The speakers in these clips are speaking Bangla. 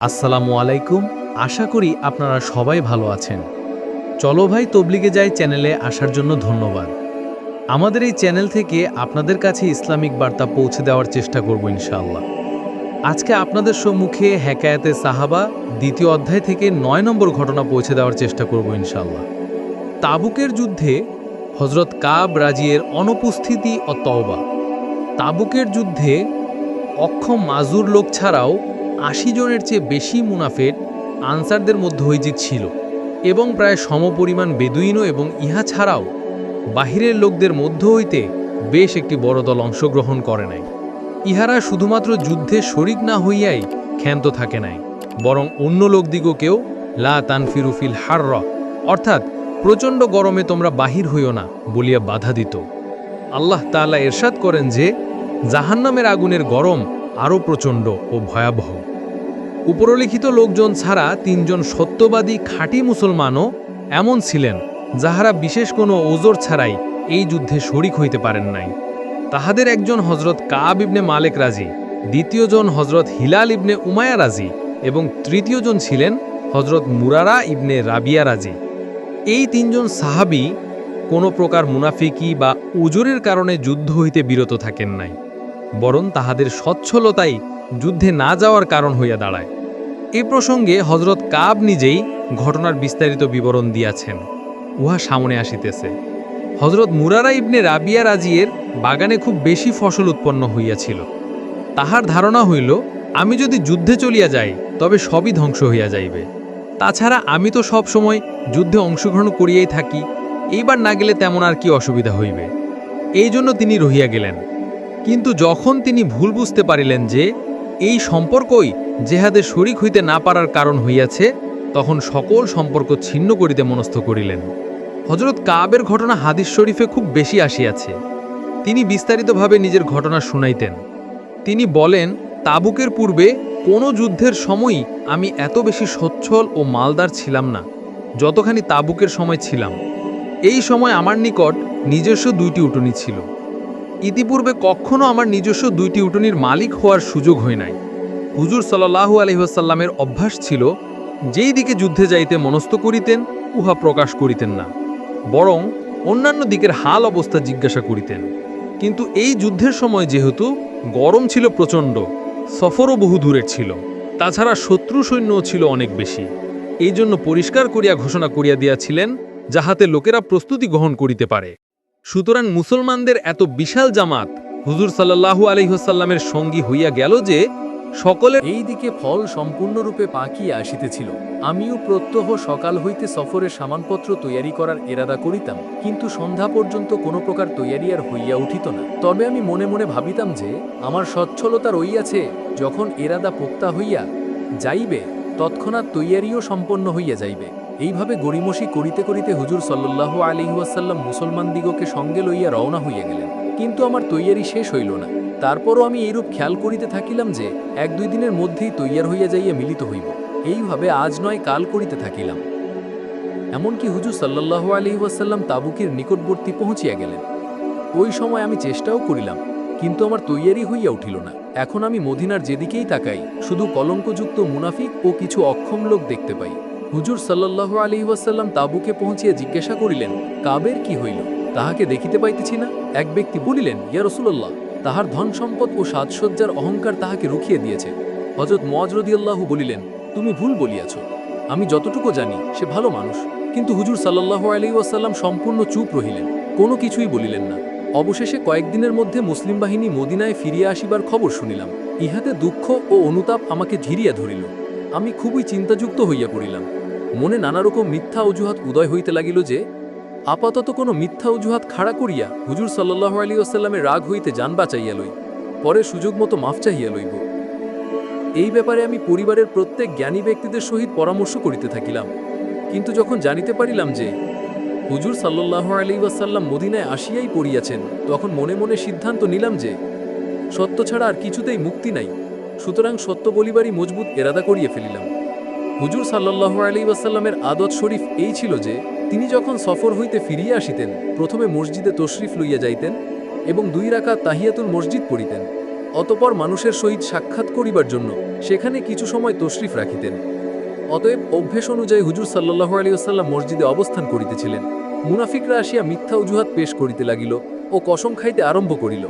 আসসালামু আলাইকুম। আশা করি আপনারা সবাই ভালো আছেন। চলো ভাই তবলিগে যাই চ্যানেলে আসার জন্য ধন্যবাদ। আমাদের এই চ্যানেল থেকে আপনাদের কাছে ইসলামিক বার্তা পৌঁছে দেওয়ার চেষ্টা করব ইনশাআল্লাহ। আজকে আপনাদের সম্মুখে হেকায়াতে সাহাবা দ্বিতীয় অধ্যায় থেকে নয় নম্বর ঘটনা পৌঁছে দেওয়ার চেষ্টা করব ইনশাআল্লাহ। তাবুকের যুদ্ধে হজরত কাব রাজিয়ের অনুপস্থিতি ও তওবা। তাবুকের যুদ্ধে অক্ষম মাজুর লোক ছাড়াও আশি জনের চেয়ে বেশি মুনাফের আনসারদের মধ্যে মধ্যৈজিক ছিল এবং প্রায় সমপরিমাণ বেদুইনও এবং ইহা ছাড়াও বাহিরের লোকদের মধ্য হইতে বেশ একটি বড় দল অংশগ্রহণ করে নাই। ইহারা শুধুমাত্র যুদ্ধে শরিক না হইয়াই ক্ষান্ত থাকে নাই, বরং অন্য লোকদিগকেও লা তানফিরুফিল হারর, অর্থাৎ প্রচণ্ড গরমে তোমরা বাহির হইও না বলিয়া বাধা দিত। আল্লাহ তাআলা এরশাদ করেন যে, জাহান্নামের আগুনের গরম আরও প্রচণ্ড ও ভয়াবহ। উপরলিখিত লোকজন ছাড়া তিনজন সত্যবাদী খাঁটি মুসলমানও এমন ছিলেন, যাহারা বিশেষ কোনো ওজোর ছাড়াই এই যুদ্ধে শরিক হইতে পারেন নাই। তাহাদের একজন হজরত কাব ইবনে মালেক রাজি, দ্বিতীয়জন হজরত হিলাল ইবনে উমায়া রাজি এবং তৃতীয়জন ছিলেন হজরত মুরারা ইবনে রাবিয়া রাজি। এই তিনজন সাহাবি কোনো প্রকার মুনাফিকি বা উজুরের কারণে যুদ্ধ হইতে বিরত থাকেন নাই, বরং তাহাদের সচ্ছলতাই যুদ্ধে না যাওয়ার কারণ হইয়া দাঁড়ায়। এ প্রসঙ্গে হজরত কাব নিজেই ঘটনার বিস্তারিত বিবরণ দিয়াছেন। উহা সামনে আসিতেছে। হজরত মুরারা ইবনে রাবিয়া রাজিয়ের বাগানে খুব বেশি ফসল উৎপন্ন হইয়াছিল। তাহার ধারণা হইল, আমি যদি যুদ্ধে চলিয়া যাই, তবে সবই ধ্বংস হইয়া যাইবে। তাছাড়া আমি তো সব সময় যুদ্ধে অংশগ্রহণ করিয়াই থাকি, এইবার না গেলে তেমন আর কি অসুবিধা হইবে। এই জন্য তিনি রহিয়া গেলেন। কিন্তু যখন তিনি ভুল বুঝতে পারিলেন যে, এই সম্পর্কই জেহাদে শরিক হইতে না পারার কারণ হইয়াছে, তখন সকল সম্পর্ক ছিন্ন করিতে মনস্থ করিলেন। হজরত কাবের ঘটনা হাদিস শরীফে খুব বেশি আসিয়াছে। তিনি বিস্তারিতভাবে নিজের ঘটনা শুনাইতেন। তিনি বলেন, তাবুকের পূর্বে কোনো যুদ্ধের সময়ই আমি এত বেশি সচ্ছল ও মালদার ছিলাম না, যতখানি তাবুকের সময় ছিলাম। এই সময় আমার নিকট নিজস্ব দুইটি উটনি ছিল। ইতিপূর্বে কখনো আমার নিজস্ব দুইটি উটনির মালিক হওয়ার সুযোগ হয় নাই। হুজুর সাল্লাহু আলহিহাসাল্লামের অভ্যাস ছিল, যেই দিকে যুদ্ধে যাইতে মনস্থ করিতেন, উহা প্রকাশ করিতেন না। বরং অন্যান্য দিকের হাল অবস্থা জিজ্ঞাসা করিতেন। কিন্তু এই যুদ্ধের সময় যেহেতু গরম ছিল প্রচণ্ড, সফরও বহু দূরের ছিল, তাছাড়া শত্রু সৈন্যও ছিল অনেক বেশি। এই জন্য পরিষ্কার করিয়া ঘোষণা করিয়া দিয়াছিলেন, যাহাতে লোকেরা প্রস্তুতি গ্রহণ করিতে পারে। সুতরাং মুসলমানদের এত বিশাল জামাত হুজুর সাল্লাহু আলহিহসাল্লামের সঙ্গী হইয়া গেল যে সকলের এই দিকে ফল সম্পূর্ণরূপে পাকিয়া আসিতেছিল। আমিও প্রত্যহ সকাল হইতে সফরের সামানপত্র তৈয়ারি করার এরাদা করিতাম, কিন্তু সন্ধ্যা পর্যন্ত কোনো প্রকার তৈয়ারি আর হইয়া উঠিত না। তবে আমি মনে মনে ভাবিতাম যে, আমার সচ্ছলতা রইয়াছে যখন এরাদা পোক্তা হইয়া যাইবে, তৎক্ষণাৎ তৈয়ারিও সম্পন্ন হইয়া যাইবে। এইভাবে গড়িমসি করিতে করিতে হুজুর সাল্লাহ আলিহাসাল্লাম মুসলমান দিগকে সঙ্গে লইয়া রওনা হইয়া গেলেন। কিন্তু আমার তৈয়ারি শেষ হইল না। তারপরও আমি এইরূপ খেয়াল করিতে থাকিলাম যে এক দুই দিনের মধ্যেই তৈয়ার হইয়া যাইয়া মিলিত হইব। এইভাবে আজ নয়, কাল করিতে থাকিলাম। এমনকি হুজুর সাল্লাহ আলি ওয়াসাল্লাম তাবুকের নিকটবর্তী পৌঁছিয়া গেলেন। ওই সময় আমি চেষ্টাও করিলাম, কিন্তু আমার তৈয়ারি হইয়া উঠিল না। এখন আমি মদিনার যেদিকেই তাকাই, শুধু কলঙ্কযুক্ত মুনাফিক ও কিছু অক্ষম লোক দেখতে পাই। হুজুর সাল্লাহ আলি ওয়াসাল্লাম তাবুকে পৌঁছিয়া জিজ্ঞাসা করিলেন, কাবের কি হইল? তাহাকে দেখিতে পাইতেছি না? এক ব্যক্তি বলিলেন, ইয়া রসুল্লাহ তাহার ধন সম্পদ ও সাজসজ্জার অহংকার তাহাকে রুখিয়ে দিয়েছে। হজরত মজরদিয়াল্লাহু বলিলেন, তুমি ভুল বলিয়াছ। আমি যতটুকু জানি, সে ভালো মানুষ। কিন্তু হুজুর সাল্লাহ আলী ওয়াসাল্লাম সম্পূর্ণ চুপ রহিলেন। কোনো কিছুই বলিলেন না। অবশেষে কয়েকদিনের মধ্যে মুসলিম বাহিনী মদিনায় ফিরিয়া আসিবার খবর শুনিলাম। ইহাতে দুঃখ ও অনুতাপ আমাকে ঝিরিয়া ধরিল। আমি খুবই চিন্তাযুক্ত হইয়া পড়িলাম। মনে নানারকম মিথ্যা অজুহাত উদয় হইতে লাগিল যে আপাতত কোনো মিথ্যা অজুহাত খাড়া করিয়া হুজুর সাল্লাহ আলী আসাল্লামের রাগ হইতে যান বাঁচাইয়া লই, পরে সুযোগ মতো মাফ চাহিয়া লইব। এই ব্যাপারে আমি পরিবারের প্রত্যেক জ্ঞানী ব্যক্তিদের সহিত পরামর্শ করিতে থাকিলাম, কিন্তু যখন জানিতে পারিলাম যে হুজুর সাল্লাহ আলী ওয়াসাল্লাম মদিনায় আসিয়াই পড়িয়াছেন, তখন মনে মনে সিদ্ধান্ত নিলাম যে সত্য ছাড়া আর কিছুতেই মুক্তি নাই, সুতরাং সত্য বলিবারই মজবুত এরাদা করিয়ে ফেলিলাম। হুজুর সাল্লাহ আলী ওয়াসাল্লামের আদত শরীফ এই ছিল যে তিনি যখন সফর হইতে ফিরিয়া আসিতেন, প্রথমে মসজিদে তশরিফ লইয়া যাইতেন এবং দুই রাখা তাহিয়াতুল মসজিদ পড়িতেন। অতপর মানুষের সহিত সাক্ষাৎ করিবার জন্য সেখানে কিছু সময় তশরিফ রাখিতেন। অতএব অভ্যেস অনুযায়ী হুজুর সাল্লাহ আলী আসাল্লাম মসজিদে অবস্থান করিতেছিলেন। মুনাফিকরা আসিয়া মিথ্যা অজুহাত পেশ করিতে লাগিল ও কসম খাইতে আরম্ভ করিল।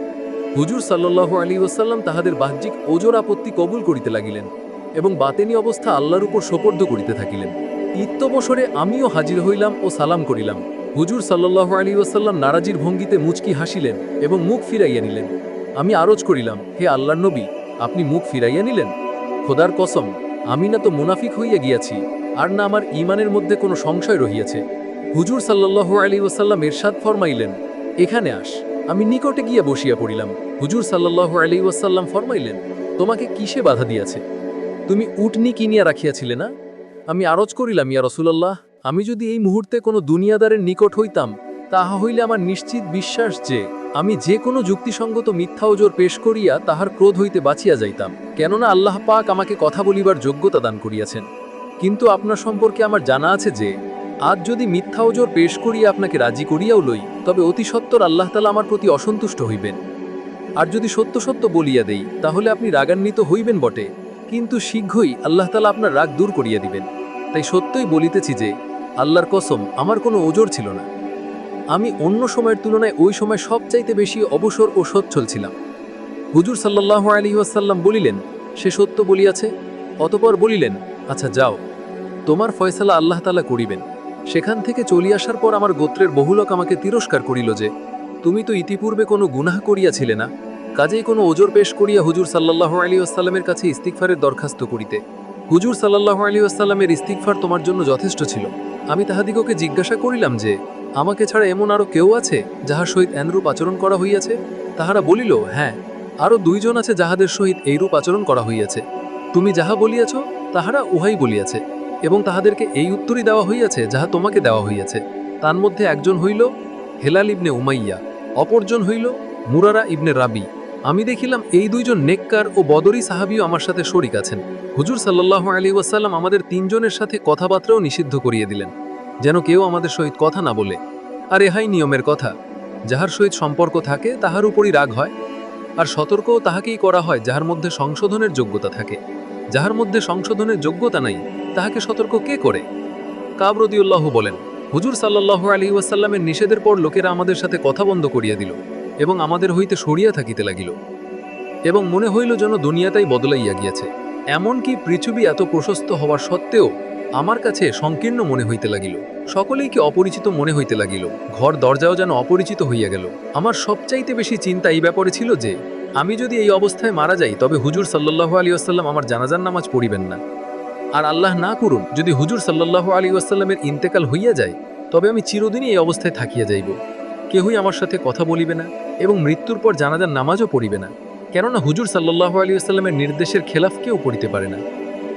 হুজুর সাল্লাহ আলী ওসাল্লাম তাহাদের বাহ্যিক ওজোর আপত্তি কবুল করিতে লাগিলেন এবং বাতেনি অবস্থা আল্লাহর উপর সোপর্দ করিতে থাকিলেন। ইত্যবসরে আমিও হাজির হইলাম ও সালাম করিলাম। হুজুর সাল্লাহ আলী ওসাল্লাম নারাজির ভঙ্গিতে মুচকি হাসিলেন এবং মুখ ফিরাইয়া নিলেন। আমি আরজ করিলাম, হে আল্লাহর নবী, আপনি মুখ ফিরাইয়া নিলেন? খোদার কসম, আমি না তো মুনাফিক হইয়া গিয়াছি, আর না আমার ইমানের মধ্যে কোনো সংশয় রহিয়াছে। হুজুর সাল্লাহ আলী ওসাল্লাম এরশাদ ফরমাইলেন, এখানে আস। আমি নিকটে গিয়া বসিয়া পড়িলাম। হুজুর সাল্লাহ আলী ওয়াসাল্লাম ফরমাইলেন, তোমাকে কিসে বাধা দিয়াছে? তুমি উটনি কিনিয়া রাখিয়াছিলে না? আমি আরজ করিলাম, ইয়া রসুলাল্লাহ, আমি যদি এই মুহূর্তে কোনো দুনিয়াদারের নিকট হইতাম, তাহা হইলে আমার নিশ্চিত বিশ্বাস যে, আমি যে কোনো যুক্তিসঙ্গত মিথ্যা ওজোর পেশ করিয়া তাহার ক্রোধ হইতে বাঁচিয়া যাইতাম। কেননা আল্লাহ পাক আমাকে কথা বলিবার যোগ্যতা দান করিয়াছেন। কিন্তু আপনার সম্পর্কে আমার জানা আছে যে, আজ যদি মিথ্যা ওজোর পেশ করিয়া আপনাকে রাজি করিয়াও লই, তবে অতি সত্বর আল্লাহ তালা আমার প্রতি অসন্তুষ্ট হইবেন। আর যদি সত্য সত্য বলিয়া দেই, তাহলে আপনি রাগান্বিত হইবেন বটে। কিন্তু শীঘ্রই আল্লাহ তালা আপনার রাগ দূর করিয়া দিবেন। তাই সত্যই বলিতেছি যে, আল্লাহর কসম, আমার কোনো ওজোর ছিল না। আমি অন্য সময়ের তুলনায় ওই সময় সবচাইতে বেশি অবসর ও সচ্ছল ছিলাম। হুজুর সাল্লাহ আলী ওয়াসাল্লাম বলিলেন, সে সত্য বলিয়াছে? অতপর বলিলেন আচ্ছা যাও, তোমার ফয়সালা আল্লাহ তালা করিবেন। সেখান থেকে চলি আসার পর আমার গোত্রের বহুলোক আমাকে তিরস্কার করিল যে, তুমি তো ইতিপূর্বে কোনো গুনাহ করিয়াছিলে না। কাজেই কোনো ওজোর পেশ করিয়া হুজুর সাল্লাহ আলী আসসালামের কাছে ইস্তিকফারের দরখাস্ত করিতে। হুজুর সাল্লাহ আলী আসসালামের ইস্তিকফার তোমার জন্য যথেষ্ট ছিল। আমি তাহাদিগকে জিজ্ঞাসা করিলাম যে, আমাকে ছাড়া এমন আরও কেউ আছে যাহার সহিত এনরূপ আচরণ করা হইয়াছে? তাহারা বলিল হ্যাঁ আরও দুইজন আছে যাহাদের সহিত এইরূপ আচরণ করা হইয়াছে। তুমি যাহা বলিয়াছ, তাহারা উহাই বলিয়াছে, এবং তাহাদেরকে এই উত্তরই দেওয়া হইয়াছে যাহা তোমাকে দেওয়া হইয়াছে। তার মধ্যে একজন হইল হেলাল ইবনে উমাইয়া, অপরজন হইল মুরারা ইবনে রাবি। আমি দেখিলাম এই দুইজন নেককার ও বদরি সাহাবিও আমার সাথে শরিক আছেন। হুজুর সাল্লাহ আলী ওয়াসাল্লাম আমাদের তিনজনের সাথে কথাবার্তাও নিষিদ্ধ করিয়ে দিলেন, যেন কেউ আমাদের সহিত কথা না বলে। আর এহাই নিয়মের কথা, যাহার সহিত সম্পর্ক থাকে, তাহার উপরই রাগ হয়, আর সতর্কও তাহাকেই করা হয়, যাহার মধ্যে সংশোধনের যোগ্যতা থাকে। যাহার মধ্যে সংশোধনের যোগ্যতা নাই, তাহাকে সতর্ক কে করে? কাবরদিউল্লাহ বলেন, হুজুর সাল্লাহ আলী ওয়াসাল্লামের নিষেধের পর লোকেরা আমাদের সাথে কথা বন্ধ করিয়া দিল। এবং আমাদের হইতে সরিয়া থাকিতে লাগিল। এবং মনে হইল যেন দুনিয়াটাই বদলাইয়া গিয়াছে। এমনকি পৃথিবী এত প্রশস্ত হওয়ার সত্ত্বেও আমার কাছে সংকীর্ণ মনে হইতে লাগিল। সকলেই কি অপরিচিত মনে হইতে লাগিল। ঘর দরজাও যেন অপরিচিত হইয়া গেল। আমার সবচাইতে বেশি চিন্তা এই ব্যাপারে ছিল যে, আমি যদি এই অবস্থায় মারা যাই, তবে হুজুর সাল্লাহ আলী আসাল্লাম আমার জানাজার নামাজ পড়িবেন না। আর আল্লাহ না করুন, যদি হুজুর সাল্লাহ আলী আসাল্লামের ইন্তেকাল হইয়া যায়, তবে আমি চিরদিনই এই অবস্থায় থাকিয়া যাইব। কেহই আমার সাথে কথা বলিবে না। এবং মৃত্যুর পর জানাজার নামাজও পড়িবে না। কেননা হুজুর সাল্লাহ আলী আসাল্লামের নির্দেশের খেলাফ কেউ পড়িতে পারে না।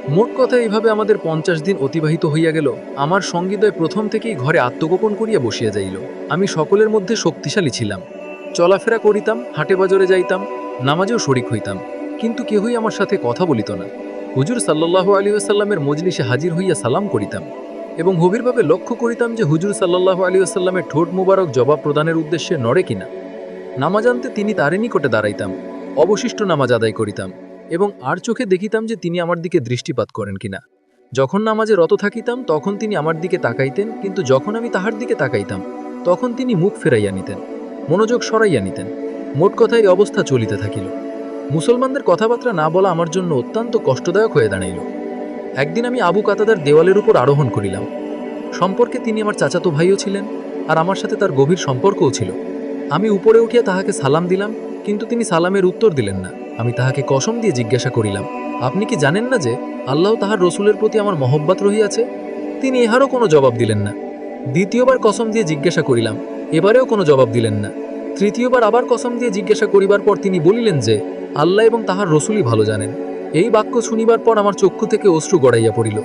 মোট কথা এইভাবে আমাদের পঞ্চাশ দিন অতিবাহিত হইয়া গেল, আমার সঙ্গীদয় প্রথম থেকেই ঘরে আত্মগোপন করিয়া বসিয়া যাইল। আমি সকলের মধ্যে শক্তিশালী ছিলাম। চলাফেরা করিতাম, হাটে বাজারে যাইতাম, নামাজেও শরিক হইতাম। কিন্তু কেহই আমার সাথে কথা বলিত না। হুজুর সাল্লাহ আলী আসাল্লামের মজলিসে হাজির হইয়া সালাম করিতাম এবং গভীরভাবে লক্ষ্য করিতাম যে হুজুর সাল্লাহ আলী আসাল্লামের ঠোঁট মুবারক জবাব প্রদানের উদ্দেশ্যে নড়ে কিনা। নামাজ আনতে তিনি তারই নিকটে দাঁড়াইতাম, অবশিষ্ট নামাজ আদায় করিতাম এবং আর চোখে দেখিতাম যে তিনি আমার দিকে দৃষ্টিপাত করেন কিনা। যখন নামাজে রত থাকিতাম, তখন তিনি আমার দিকে তাকাইতেন, কিন্তু যখন আমি তাহার দিকে তাকাইতাম, তখন তিনি মুখ ফেরাইয়া নিতেন, মনোযোগ সরাইয়া নিতেন, মোট কথা এই অবস্থা চলিতে থাকিল। মুসলমানদের কথাবার্তা না বলা আমার জন্য অত্যন্ত কষ্টদায়ক হয়ে দাঁড়াইল। একদিন আমি আবু কাতাদার দেওয়ালের উপর আরোহণ করিলাম। সম্পর্কে তিনি আমার চাচাতো ভাইও ছিলেন, আর আমার সাথে তার গভীর সম্পর্কও ছিল। আমি উপরে উঠিয়া তাহাকে সালাম দিলাম, কিন্তু তিনি সালামের উত্তর দিলেন না। আমি তাহাকে কসম দিয়ে জিজ্ঞাসা করিলাম, আপনি কি জানেন না যে আল্লাহ তাহার রসুলের প্রতি আমার মহব্বত রহিয়াছে? তিনি এহারও কোনো জবাব দিলেন না। দ্বিতীয়বার কসম দিয়ে জিজ্ঞাসা করিলাম, এবারেও কোনো জবাব দিলেন না। তৃতীয়বার আবার কসম দিয়ে জিজ্ঞাসা করিবার পর তিনি বলিলেন যে, আল্লাহ এবং তাহার রসুলই ভালো জানেন। এই বাক্য শুনিবার পর আমার চক্ষু থেকে অশ্রু গড়াইয়া পড়িল।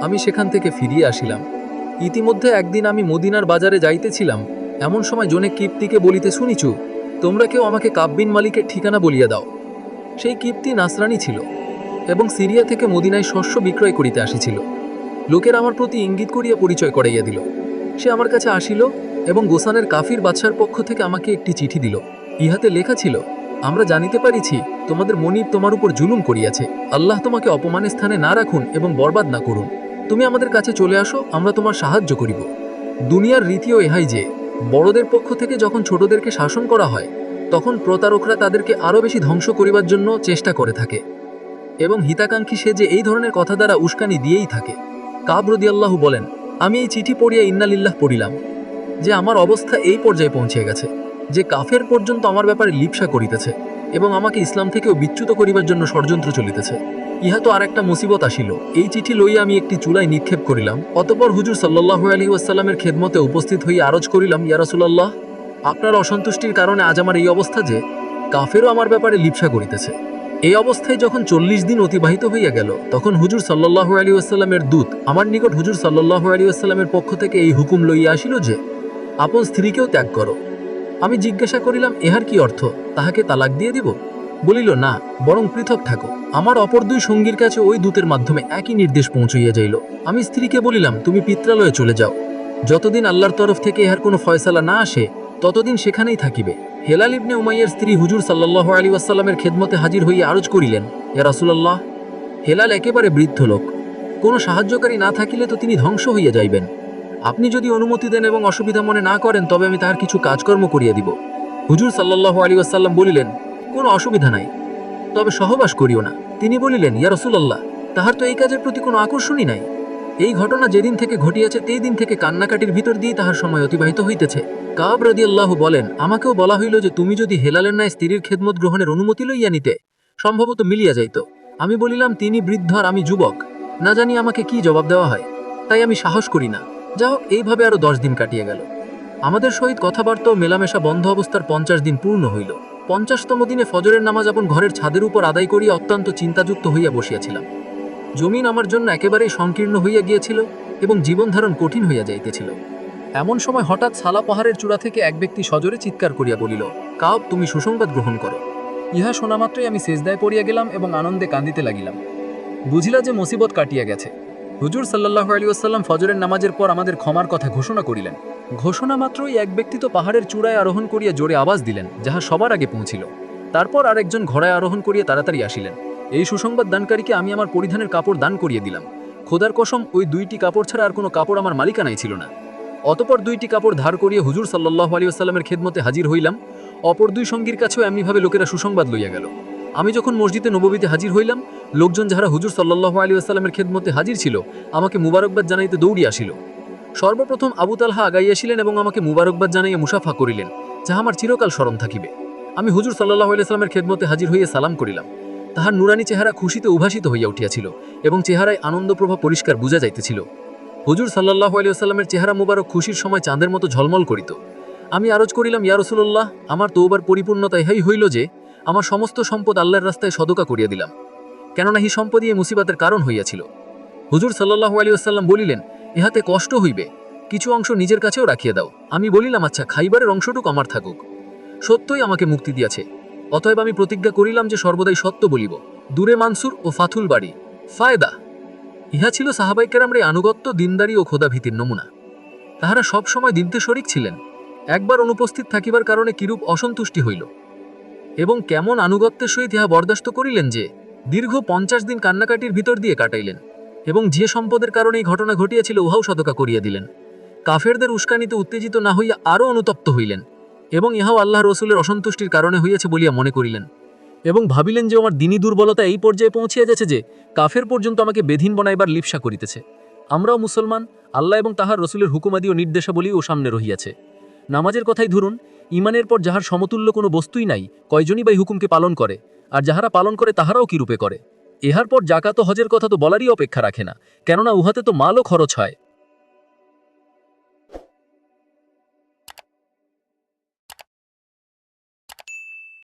আমি সেখান থেকে ফিরিয়ে আসিলাম। ইতিমধ্যে একদিন আমি মদিনার বাজারে যাইতেছিলাম এমন সময় জনে কীর্তিকে বলিতে শুনিছু, তোমরা কেউ আমাকে কাব্বিন মালিকের ঠিকানা বলিয়া দাও। সেই কীর্তি নাসরানি ছিল এবং সিরিয়া থেকে মদিনায় শস্য বিক্রয় করিতে আসিছিল। লোকের আমার প্রতি ইঙ্গিত করিয়া পরিচয় করাইয়া দিল। সে আমার কাছে আসিল এবং গোসানের কাফির বাদশার পক্ষ থেকে আমাকে একটি চিঠি দিল। ইহাতে লেখা ছিল, আমরা জানিতে পারিছি, তোমাদের মনিব তোমার উপর জুলুম করিয়াছে। আল্লাহ তোমাকে অপমানের স্থানে না রাখুন এবং বরবাদ না করুন। তুমি আমাদের কাছে চলে আসো, আমরা তোমার সাহায্য করিব। দুনিয়ার রীতিও এহাই যে বড়দের পক্ষ থেকে যখন ছোটদেরকে শাসন করা হয়, তখন প্রতারকরা তাদেরকে আরও বেশি ধ্বংস করিবার জন্য চেষ্টা করে থাকে। এবং হিতাকাঙ্ক্ষী সে যে এই ধরনের কথা দ্বারা উস্কানি দিয়েই থাকে। কাবরদি আল্লাহ বলেন, আমি এই চিঠি পড়িয়া ইন্নালিল্লাহ পড়িলাম, যে আমার অবস্থা এই পর্যায়ে পৌঁছে গেছে, যে কাফের পর্যন্ত আমার ব্যাপারে লিপসা করিতেছে এবং আমাকে ইসলাম থেকেও বিচ্যুত করিবার জন্য ষড়যন্ত্র চলিতেছে। ইহা তো আর একটা মুসিবত আসিল। এই চিঠি লইয়া আমি একটি চুলায় নিক্ষেপ করিলাম। অতপর হুজুর সাল্লাহ আলী ওয়াসাল্লামের খেদমতে উপস্থিত হইয়া আরজ করিলাম ইয়ারসুল্লাহ আপনার অসন্তুষ্টির কারণে আজ আমার এই অবস্থা যে, কাফেরও আমার ব্যাপারে লিপসা করিতেছে। এই অবস্থায় যখন চল্লিশ দিন অতিবাহিত হইয়া গেল, তখন হুজুর সাল্লাহ আলী দূত, আমার নিকট হুজুর সাল্লাহ আলী আসাল্লামের পক্ষ থেকে এই হুকুম লইয়া আসিল যে, আপন স্ত্রীকেও ত্যাগ করো। আমি জিজ্ঞাসা করিলাম, এহার কি অর্থ? তাহাকে তালাক দিয়ে দিব? বলিল, না, বরং পৃথক থাকো। আমার অপর দুই সঙ্গীর কাছে ওই দূতের মাধ্যমে একই নির্দেশ পৌঁছইয়া যাইল। আমি স্ত্রীকে বলিলাম, তুমি পিত্রালয়ে চলে যাও। যতদিন আল্লাহর তরফ থেকে ইহার কোনো ফয়সালা না আসে, ততদিন সেখানেই থাকিবে। হেলাল ইবনে উমাইয়ের স্ত্রী হুজুর সাল্লাহ আলী ওয়াসাল্লামের খেদমতে হাজির হইয়া আরজ করিলেন, ইয়া রাসুলাল্লাহ, হেলাল একেবারে বৃদ্ধ লোক। কোনো সাহায্যকারী না থাকিলে তো তিনি ধ্বংস হইয়া যাইবেন। আপনি যদি অনুমতি দেন এবং অসুবিধা মনে না করেন, তবে আমি তাহার কিছু কাজকর্ম করিয়া দিব। হুজুর সাল্লাহ আলী আসাল্লাম বলিলেন কোনো অসুবিধা নাই। তবে সহবাস করিও না। তিনি বলিলেন, ইয়া তাহার তো এই কাজের প্রতি কোনো আকর্ষণই নাই। এই ঘটনা যেদিন থেকে ঘটিয়াছে সেই দিন থেকে কান্নাকাটির ভিতর দিয়ে তাহার সময় অতিবাহিত হইতেছে। কাব রদি আল্লাহ বলেন, আমাকেও বলা হইল যে তুমি যদি হেলালের ন্যায় স্ত্রীর খেদমত গ্রহণের অনুমতি লইয়া নিতে, সম্ভবত মিলিয়া যাইত। আমি বলিলাম, তিনি বৃদ্ধ আর আমি যুবক। না জানি আমাকে কি জবাব দেওয়া হয়। তাই আমি সাহস করি না। যা হোক এইভাবে আরও দশ দিন কাটিয়ে গেল। আমাদের সহিত কথাবার্তা মেলামেশা বন্ধ অবস্থার পঞ্চাশ দিন পূর্ণ হইল। পঞ্চাশতম দিনে ফজরের নামাজ আপন ঘরের ছাদের উপর আদায় করিয়া অত্যন্ত চিন্তাযুক্ত হইয়া বসিয়াছিলাম। জমিন আমার জন্য একেবারেই সংকীর্ণ হইয়া গিয়েছিল এবং জীবনধারণ কঠিন হইয়া যাইতেছিল। এমন সময় হঠাৎ সালা পাহাড়ের চূড়া থেকে এক ব্যক্তি সজরে চিৎকার করিয়া বলিল, কাব, তুমি সুসংবাদ গ্রহণ করো। ইহা শোনা মাত্রই আমি সেজদায় পড়িয়া গেলাম এবং আনন্দে কান্দিতে লাগিলাম। বুঝিলা যে মুসিবত কাটিয়া গেছে। হুজুর সাল্লাহ আলী আসাল্লাম ফজরের নামাজের পর আমাদের ক্ষমার কথা ঘোষণা করিলেন। ঘোষণা মাত্রই এক ব্যক্তি তো পাহাড়ের চূড়ায় আরোহণ করিয়া জোরে আওয়াজ দিলেন, যাহা সবার আগে পৌঁছিল। তারপর আরেকজন ঘোড়ায় আরোহণ করিয়া তাড়াতাড়ি আসিলেন। এই সুসংবাদ দানকারীকে আমি আমার পরিধানের কাপড় দান করিয়ে দিলাম। খোদার কসম, ওই দুইটি কাপড় ছাড়া আর কোনো কাপড় আমার মালিকানাই ছিল না। অতপর দুইটি কাপড় ধার করিয়ে হুজুর সাল্লাহ আলী আসাল্লামের খেদমতে হাজির হইলাম। অপর দুই সঙ্গীর কাছেও এমনিভাবে লোকেরা সুসংবাদ লইয়া গেল। আমি যখন মসজিদে নববীতে হাজির হইলাম, লোকজন যাহারা হুজুর সাল্লাহ আলী আসাল্লামের খেদমতে হাজির ছিল, আমাকে মুবারকবাদ জানাইতে দৌড়ি আসিল। সর্বপ্রথম আবু তালহা আগাইয়াছিলেন এবং আমাকে মুবারকবাদ জানাইয়া মুসাফা করিলেন, যাহা আমার চিরকাল স্মরণ থাকিবে। আমি হুজুর সাল্লাহ আলাইস্লামের খেদমতে হাজির হইয়া সালাম করিলাম। তাহার নুরানি চেহারা খুশিতে উভাসিত হইয়া উঠিয়াছিল এবং চেহারায় আনন্দপ্রভা পরিষ্কার বুঝা যাইতেছিল। হুজুর সাল্লাহ আলিয়াস্লামের চেহারা মুবারক খুশির সময় চাঁদের মতো ঝলমল করিত। আমি আরজ করিলাম ইয়ারসুল্লাহ আমার তৌবার পরিপূর্ণতা ইহাই হইল যে, আমার সমস্ত সম্পদ আল্লাহর রাস্তায় সদকা করিয়া দিলাম। কেননা হি সম্পদই এই মুসিবাতের কারণ হইয়াছিল। হুজুর সাল্লাহ আলী আসাল্লাম বলিলেন ইহাতে কষ্ট হইবে। কিছু অংশ নিজের কাছেও রাখিয়া দাও। আমি বলিলাম আচ্ছা খাইবারের অংশটুক আমার থাকুক। সত্যই আমাকে মুক্তি দিয়াছে। অতএব আমি প্রতিজ্ঞা করিলাম যে সর্বদাই সত্য বলিব। দূরে মানসুর ও ফাথুল বাড়ি। ফায়দা? ইহা ছিল সাহাবাইকেরামরে আনুগত্য, দিনদারি ও খোদাভীতির নমুনা। তাহারা সব সময় দিনতে শরিক ছিলেন। একবার অনুপস্থিত থাকিবার কারণে কিরূপ অসন্তুষ্টি হইল? এবং কেমন আনুগত্যের সহিত ইহা বরদাস্ত করিলেন যে, দীর্ঘ পঞ্চাশ দিন কান্নাকাটির ভিতর দিয়ে কাটাইলেন। এবং যে সম্পদের কারণে এই ঘটনা ঘটিয়াছিল উহাও সদকা করিয়া দিলেন। কাফেরদের উস্কানিতে উত্তেজিত না হইয়া আরও অনুতপ্ত হইলেন এবং ইহাও আল্লাহ রসুলের অসন্তুষ্টির কারণে হইয়াছে বলিয়া মনে করিলেন। এবং ভাবিলেন যে আমার দিনী দুর্বলতা এই পর্যায়ে পৌঁছিয়া যাচ্ছে যে কাফের পর্যন্ত আমাকে বেধিন বনাইবার লিপসা করিতেছে। আমরাও মুসলমান, আল্লাহ এবং তাহার রসুলের হুকুমাদি ও নির্দেশাবলীও সামনে রহিয়াছে। নামাজের কথাই ধরুন ইমানের পর যাহার সমতুল্য কোনো বস্তুই নাই, কয়জনই বা হুকুমকে পালন করে, আর যাহারা পালন করে তাহারাও কি রূপে করে? এহার পর জাকাত হজের কথা তো বলারই অপেক্ষা রাখে না, কেননা উহাতে তো মালও খরচ হয়।